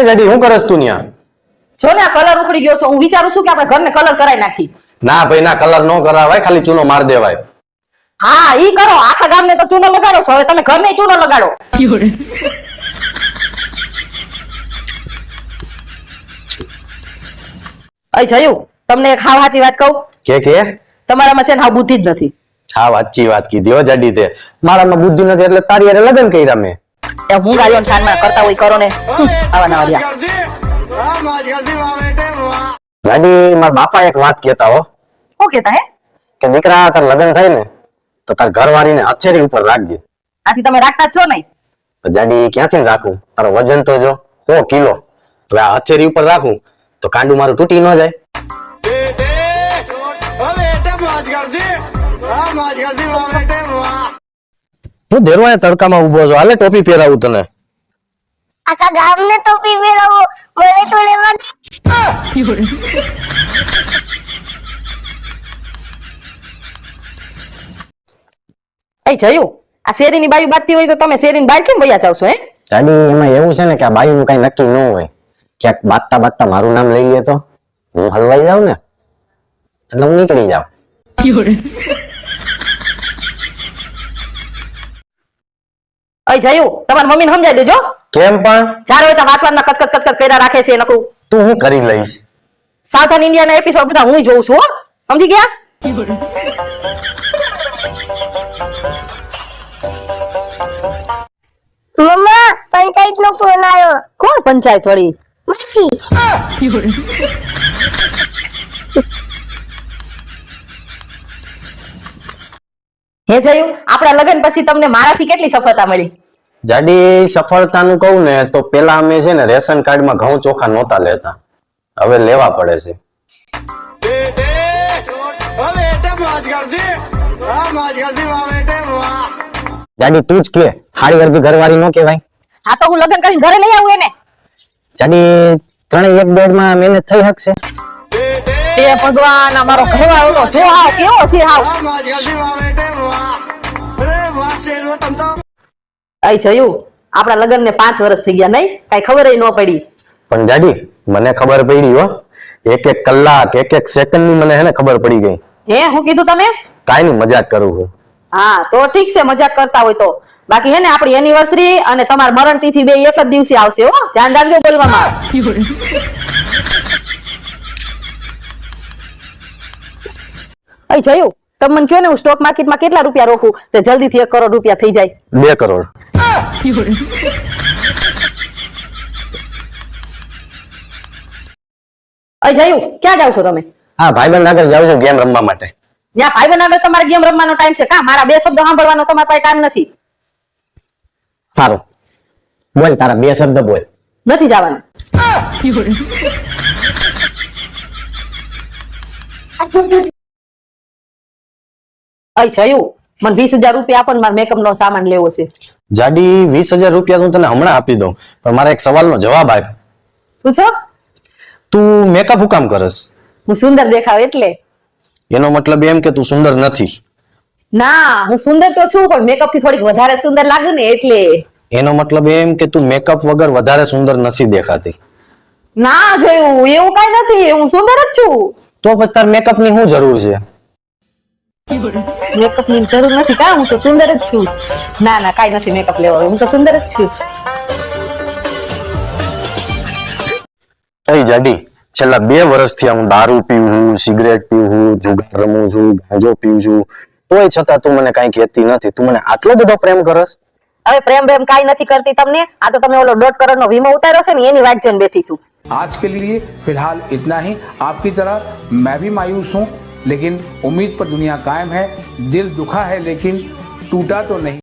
હે જાડી હું કરસ તું ન્યા? જો ને કલર ઉખડી ગયો છે હું વિચારું છું કે આપણે ઘરને કલર કરાવી નાખી. ના ભાઈ ના કલર નો કરાવાય ખાલી ચૂનો માર દેવાય. હા ઈ કરો આખા ગામને તો ચૂનો લગાડો છો હવે તમે ઘરને ચૂનો લગાડો. અય જયું તમને એક હાવ સાચી વાત કહું? કે કે? તમારામાં છે ને હાવ બુદ્ધિ જ નથી. હા વાતચી વાત કીધી હો જાડી તે. મારામાં બુદ્ધિ નથી એટલે તારી હારે લગ્ન કર્યા મેં. એ હું ગાડીઓ સાનમાં કરતા હોય કરો ને. આવા ના જાડી મારા બાપા એક વાત કહેતા હો. શું કેતા હે? કે દીકરા તાર લગ્ન થાય ને તો તાર ઘરવાળીને હથેળી ઉપર રાખજે. આથી તમે રાખતા જ છો નહીં. તો જાડી ક્યાંથી રાખું? તારો વજન તો જો સો કિલો. હવે આ હથેળી ઉપર રાખું તો કાંડું મારું તૂટી ન જાય. હું દેરવાય તડકામાં ઊભો છો? હાલે ટોપી પહેરાવું તને. આખા ગામને ટોપી પહેરાવું. મને તો લેવા અય જયું. આ શેરીની બાયું બાજતી હોય તો તમે શેરીની બહાર કેમ વયા જાવ છો હે? એમાં એવું છે ને કે આ બાઈનું કઈ નક્કી ન હોય. ક્યાંક બાતતા બાતતા મારું નામ લઈ લે તો. હું હલવાઈ જાઉં ને? એટલે હું નીકળી જાઉં. અય જયું તમારી મમ્મીને સમજાવી દેજો. કેમ પણ? જ્યારે હોય ત્યાં વાતવાતમાં કચકચ કચકચ કર્યા રાખે છે નકરું. તું હું કરી લઈશ? સાઉથર્ન ઇન્ડિયાના એપિસોડ બધા હું જોઉં છું સમજી ગયા? મમ્મા પંચાયત નો ફોન આવ્યો. કોણ પંચાયત વળી? માસી. હે જયું આપણા લગ્ન પછી તમને મારાથી કેટલી સફળતા મળી? જાડી સફળતાનું કહું ને તો પેલા અમે છે ને રેશન કાર્ડમાં ઘઉં ચોખા નહોતા લેતા. હવે લેવા પડે છે. જાડી તું જ કે હારી વર્ગી ઘરવાળી નો કહેવાય. હા તો હું લગ્ન કરીને ઘરે લઈ આવું એને. જાડી ત્રણેય એક દોઢમાં મહેનત થઈ શકશે. એ ભગવાન અમારો ઘરવાળો તો જો હાવ કેવો છે હાવ. અય જયું આપણા લગ્ન ને પાંચ વર્ષ થઈ ગયા નહીં કઈ ખબર ન પડી. પણ જાડી મને ખબર પડી હો. એક એક કલાક એક એક સેકન્ડની મને હે ને ખબર પડી ગઈ. હે હું કીધું તમે? કાઈ ની મજાક કરું હું હા તો ઠીક છે મજાક કરતા હોય તો. બાકી હે ને આપણી એનિવર્સરી અને તમાર મરણ તિથિ બે એક જ દિવસે આવશે હો. ધ્યાન રાખજો બોલવામાં. અય જયું. તમે મને કહો ને હું સ્ટોક માર્કેટમાં કેટલા રૂપિયા રોકું? તે જલ્દીથી એક કરોડ રૂપિયા થઈ જાય. બે કરોડ. અય જયું ક્યાં જાવ છો તમે? હા ભાઈબંધ આગળ જાઉં છું ગેમ રમવા માટે. જ્યાં ભાઈ આગળ તમારે ગેમ રમવાનો ટાઈમ છે. કા મારા બે શબ્દ સાંભળવાનો તમારા પાસે ટાઈમ નથી? સારું. બોલ તારા બે શબ્દ બોલ. નથી જવાનું. અય જયું મને વીસ હજાર રૂપિયા આપો ને મારે મેકઅપ નો સામાન લેવો છે. જાડી વીસ હજાર રૂપિયા હું તને હમણાં આપી દઉં પણ મારા એક સવાલનો જવાબ આપ પૂછો તું મેકઅપ હું કામ કરસ? હું સુંદર દેખાવ એટલે. એનો મતલબ એમ કે તું સુંદર નથી. ના હું સુંદર તો છું પણ મેકઅપથી થોડીક વધારે સુંદર લાગુ ને એટલે. એનો મતલબ એમ કે તું મેકઅપ વગર વધારે સુંદર નથી દેખાતી. ના જોયું એવું કઈ નથી હું સુંદર જ છું. તો પછી તાર મેકઅપની શું જરૂર છે? મેકઅપની જરૂર નથી કા? હું તો સુંદર જ છું. ના ના કાઈ નથી મેકઅપ લેવો. હું તો સુંદર જ છું. એ જાડી છેલ્લા બે વર્ષથી હું દારૂ પીવું સિગરેટ પીવું જુગાર રમું છું ગાંજો પીવું છું. તોય છતાં તું મને કઈ કહેતી નથી. તું મને આટલો બધો પ્રેમ કરસ? હવે પ્રેમ પ્રેમ કઈ નથી કરતી તમને? આ તો તમે ઓલો દોઢ કરોડનો વીમો ઉતાર્યો છે ને એની વાત જોઈને બેઠી છું. આજ કે લીએ ફિલહાલ ઇતના હી. આપકી તરફ મેં ભી માયુસ હું. लेकिन उम्मीद पर दुनिया कायम है दिल दुखा है लेकिन टूटा तो नहीं